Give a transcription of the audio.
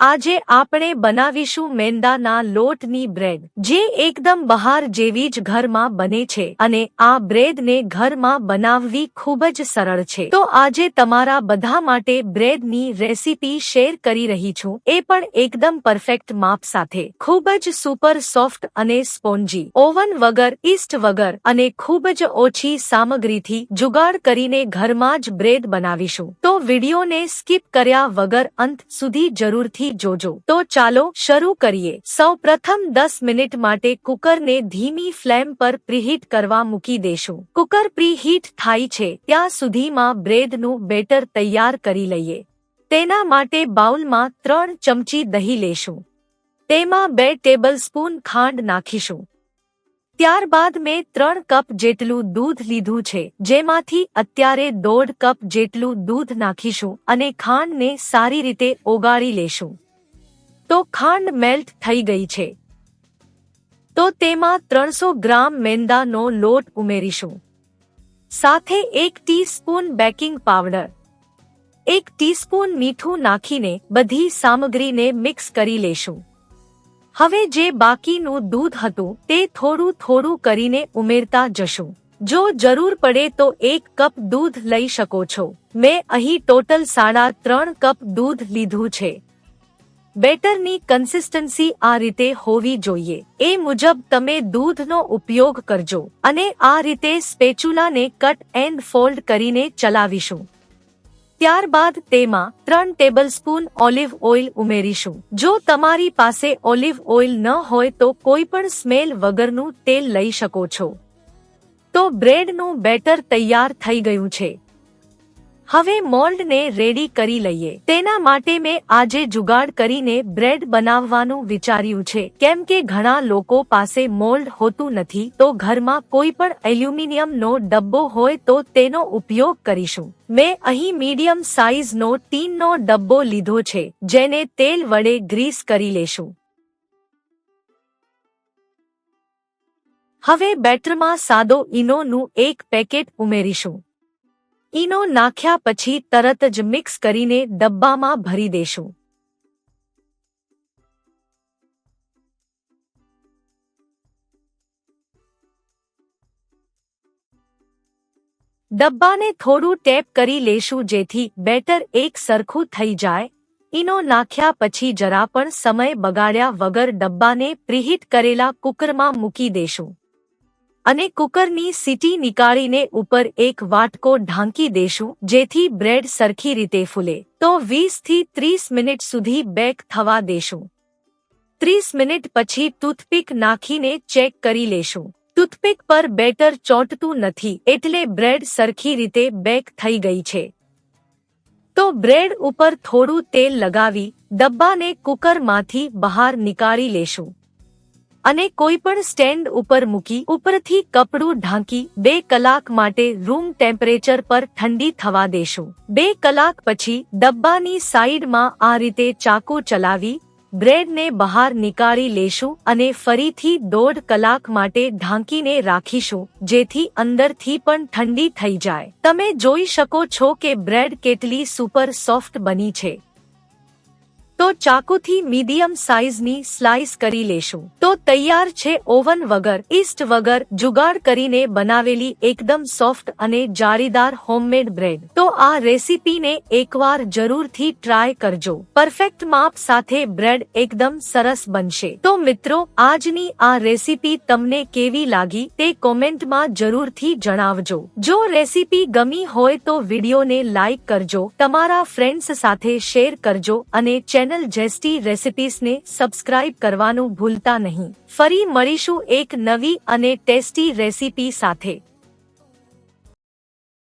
આજે આપણે બનાવીશું મેંદાના લોટની બ્રેડ, જે એકદમ બહાર જેવી જ ઘરમાં બને છે અને આ બ્રેડને ઘરમાં બનાવવી ખૂબ જ સરળ છે. તો આજે તમારા બધા માટે બ્રેડની રેસીપી શેર કરી રહી છું. એ પણ એકદમ પરફેક્ટ માપ સાથે. ખૂબ જ સુપર સોફ્ટ અને સ્પોન્જી. ઓવન વગર, ઈસ્ટ વગર અને ખૂબ જ ઓછી સામગ્રીથી જુગાડ કરીને ઘરમાં જ બ્રેડ બનાવીશું. તો વિડીયોને સ્કીપ કર્યા વગર અંત સુધી જરૂરથી જોજો. તો ચાલો શરૂ કરીએ. સૌ પ્રથમ દસ મિનિટ માટે કુકરને ધીમી ફ્લેમ પર પ્રીહીટ કરવા મૂકી દેશું. કુકર પ્રીહીટ થાય છે. ત્યાં સુધીમાં બ્રેડનું બેટર તૈયાર કરી લઈએ. તેના માટે બાઉલમાં ત્રણ ચમચી દહીં લેશું. તેમાં બે ટેબલ સ્પૂન ખાંડ નાખીશું. ત્યારબાદ મેં ત્રણ કપ જેટલું દૂધ લીધું છે, જેમાંથી અત્યારે દોઢ કપ જેટલું દૂધ નાખીશું અને ખાંડને સારી રીતે ઓગાળી લેશું. તો ખાંડ મેલ્ટ થઈ ગઈ છે. તો તેમાં ત્રણસો ગ્રામ મેંદાનો લોટ ઉમેરીશું. સાથે એક ટીસ્પૂન બેકિંગ પાવડર. એક ટીસ્પૂન મીઠું નાખીને બધી સામગ્રીને મિક્સ કરી લેશું. હવે જે બાકીનું દૂધ હતું તે થોડું થોડું કરીને ઉમેરતા જશું. જો જરૂર પડે તો એક કપ દૂધ લઈ શકો છો. મેં અહીં ટોટલ સાડા ત્રણ કપ દૂધ લીધું છે. બેટરની કન્સિસ્ટન્સી આ રીતે હોવી જોઈએ. એ મુજબ તમે દૂધનો ઉપયોગ કરજો અને આ રીતે સ્પેચ્યુલાને કટ એન્ડ ફોલ્ડ કરીને ચલાવીશું. ત્યારબાદ તેમાં ત્રણ ટેબલસ્પૂન ઓલિવ ઓઇલ ઉમેરીશું. જો તમારી પાસે ઓલિવ ઓઇલ ન હોય તો કોઈ પણ સ્મેલ વગરનું તેલ લઈ શકો છો. તો બ્રેડનું બેટર તૈયાર થઈ ગયું છે. હવે મોલ્ડને રેડી કરી લઈએ. તેના માટે મેં આજે જુગાડ કરીને બ્રેડ બનાવવાનું વિચાર્યું છે. કેમ કે ઘણા લોકો પાસે મોલ્ડ હોતું નથી, તો ઘરમાં કોઈ પણ એલ્યુમિનિયમનો ડબ્બો હોય તો તેનો ઉપયોગ કરીશું. મેં અહીં મીડિયમ સાઇઝનો ટીનનો ડબ્બો લીધો છે, જેને તેલ વડે ગ્રીસ કરી લેશું. હવે બેટરમાં સાદો ઇનોનું એક પેકેટ ઉમેરીશું. ઈનો નાખ્યા પછી તરત જ મિક્સ કરીને ડબ્બામાં ભરી દેશું. ડબ્બાને થોડું ટેપ કરી લેશું જેથી બેટર એક સરખું થઈ જાય. ઈનો નાખ્યા પછી જરા પણ સમય બગાડ્યા વગર ડબ્બાને પ્રિહિટ કરેલા કુકરમાં મૂકી દેશું. અને કુકરની સીટી નીકાળીને ઉપર એક વાટકો ઢાંકી દેશું, જેથી બ્રેડ સરખી રીતે ફૂલે. તો વીસથી ત્રીસ મિનિટ સુધી બેક થવા દેશું. ત્રીસ મિનિટ પછી ટૂથપીક નાખીને ચેક કરી લેશું. ટૂથપીક પર બેટર ચોંટતું નથી, એટલે બ્રેડ સરખી રીતે બેક થઈ ગઈ છે. તો બ્રેડ ઉપર થોડું તેલ લગાવી, ડબ્બાને કુકરમાંથી બહાર નીકાળી લેશું. અને કોઈ પણ સ્ટેન્ડ ઉપર મૂકી ઉપરથી કપડું ઢાંકી બે કલાક માટે રૂમ ટેમ્પરેચર પર ઠંડી થવા દેશું. બે કલાક પછી ડબ્બાની સાઈડમાં આ રીતે ચાકુ ચલાવી, બ્રેડને બહાર નીકાળી લેશું અને ફરીથી દોઢ કલાક માટે ઢાંકીને રાખીશું, જેથી અંદરથી પણ ઠંડી થઈ જાય. તમે જોઈ શકો છો કે બ્રેડ કેટલી સુપર સોફ્ટ બની છે. તો ચાકુથી મીડિયમ સાઇઝની સ્લાઇસ કરી લેશું. તો તૈયાર છે ઓવન વગર, ઈસ્ટ વગર, જુગાડ કરીને બનાવેલી એકદમ સોફ્ટ અને જાળીદાર હોમમેડ બ્રેડ. તો આ રેસીપીને એકવાર જરૂરથી ટ્રાય કરજો. પરફેક્ટ માપ સાથે બ્રેડ એકદમ સરસ બનશે. તો મિત્રો, આજની આ રેસીપી તમને કેવી લાગી તે કોમેન્ટમાં જરૂરથી જણાવજો. જો રેસીપી ગમી હોય તો વિડીયોને લાઇક કરજો, તમારા ફ્રેન્ડ્સ સાથે શેર કરજો અને ચેનલ ચેનલ જેસ્ટી રેસિપીસને સબસ્ક્રાઇબ કરવાનું ભૂલતા નહીં. ફરી મળીશું એક નવી અને ટેસ્ટી રેસીપી સાથે.